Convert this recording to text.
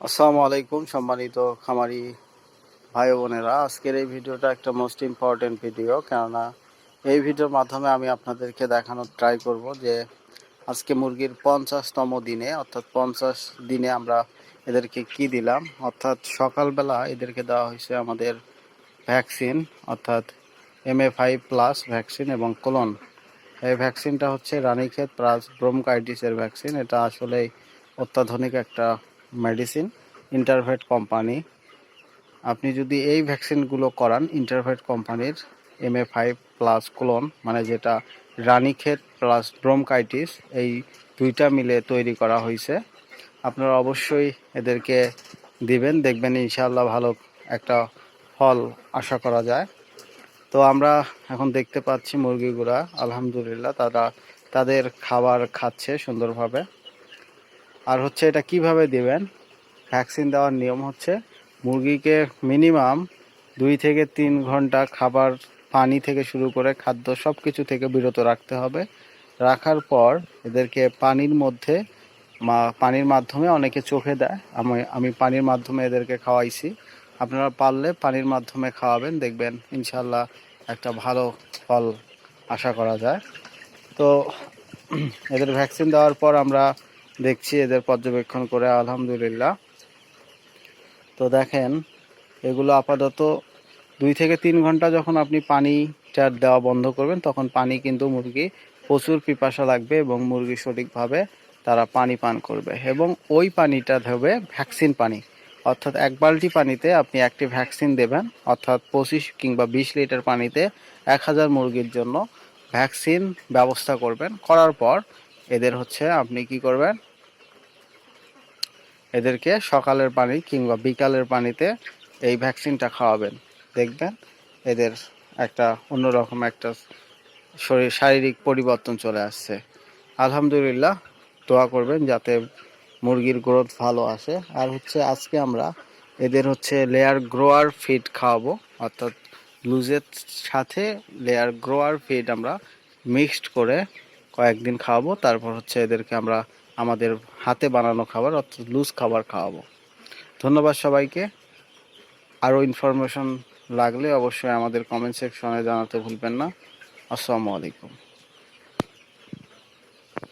আসসালামু আলাইকুম, সম্মানিত খামারি ভাই বোনেরা। আজকের এই ভিডিওটা একটা মোস্ট ইম্পর্টেন্ট ভিডিও কেননা এই ভিডিওর মাধ্যমে আমি আপনাদেরকে দেখানোর ট্রাই করব যে আজকে মুরগির পঞ্চাশতম দিনে, অর্থাৎ পঞ্চাশ দিনে আমরা এদেরকে কি দিলাম, অর্থাৎ সকালবেলা এদেরকে দেওয়া হয়েছে আমাদের ভ্যাকসিন অর্থাৎ M A five plus vaccine এবং কোলন এই ভ্যাকসিনটা হচ্ছে রানীক্ষেত প্লাস ব্রোমকাইটিসের ভ্যাকসিন এটা আসলে অত্যাধুনিক একটা মেডিসিন ইন্টারভেট কোম্পানি আপনি যদি এই ভ্যাকসিনগুলো করান ইন্টারভেট কোম্পানির M A five plus clone মানে যেটা রানীক্ষেত প্লাস ব্রোমকাইটিস এই দুইটা মিলে তৈরি করা হয়েছে। আপনারা অবশ্যই এদেরকে দিবেন, দেখবেন ইনশাআল্লাহ ভালো একটা ফল আশা করা যায়। তো আমরা এখন দেখতে পাচ্ছি মুরগিগুলা, আলহামদুলিল্লাহ, তারা তাদের খাবার খাচ্ছে সুন্দরভাবে। আর হচ্ছে এটা কীভাবে দেবেন? ভ্যাকসিন দেওয়ার নিয়ম হচ্ছে মুরগিকে মিনিমাম দুই থেকে তিন ঘণ্টা খাবার পানি থেকে শুরু করে খাদ্য সব কিছু থেকে বিরত রাখতে হবে। রাখার পর এদেরকে পানির মধ্যে পানির মাধ্যমে অনেকে চোখে দেয়। আমি আমি পানির মাধ্যমে এদেরকে খাওয়াইছি। আপনারা পারলে পানির মাধ্যমে খাওয়াবেন, দেখবেন ইনশাল্লাহ একটা ভালো ফল আশা করা যায়। তো এদের ভ্যাকসিন দেওয়ার পর আমরা দেখছি, এদের পর্যবেক্ষণ করে, আলহামদুলিল্লাহ। তো দেখেন, এগুলো আপাতত দুই থেকে তিন ঘণ্টা যখন আপনি পানিটা দেওয়া বন্ধ করবেন, তখন পানি কিন্তু মুরগি প্রচুর পিপাসা লাগবে এবং মুরগি সঠিকভাবে তারা পানি পান করবে এবং ওই পানিটা হবে ভ্যাকসিন পানি। অর্থাৎ এক বালতি পানিতে আপনি একটি ভ্যাকসিন দেবেন, অর্থাৎ পঁচিশ কিংবা বিশ লিটার পানিতে এক হাজার মুরগির জন্য ভ্যাকসিন ব্যবস্থা করবেন। করার পর এদের হচ্ছে আপনি কি করবেন এদেরকে সকালের পানি কিংবা বিকালের পানিতে এই ভ্যাকসিনটা খাওয়াবেন। দেখবেন এদের একটা অন্যরকম একটা শরীর, শারীরিক পরিবর্তন চলে আসছে। আলহামদুলিল্লাহ দোয়া করবেন যাতে মুরগির গ্রোথ ভালো আসে। আর হচ্ছে আজকে আমরা এদের হচ্ছে লেয়ার গ্রোয়ার ফিড খাওয়াবো। অর্থাৎ লুজের সাথে লেয়ার গ্রোয়ার ফিড আমরা মিক্সড করে কয়েকদিন খাওয়াবো। তারপর হচ্ছে এদেরকে আমরা আমাদের হাতে বানানো খাবার অর্থাৎ লুজ খাবার খাওয়াবো। ধন্যবাদ সবাইকে। আরও ইনফরমেশন লাগলে অবশ্যই আমাদের কমেন্ট সেকশনে জানাতে ভুলবেন না। আসসালামু আলাইকুম।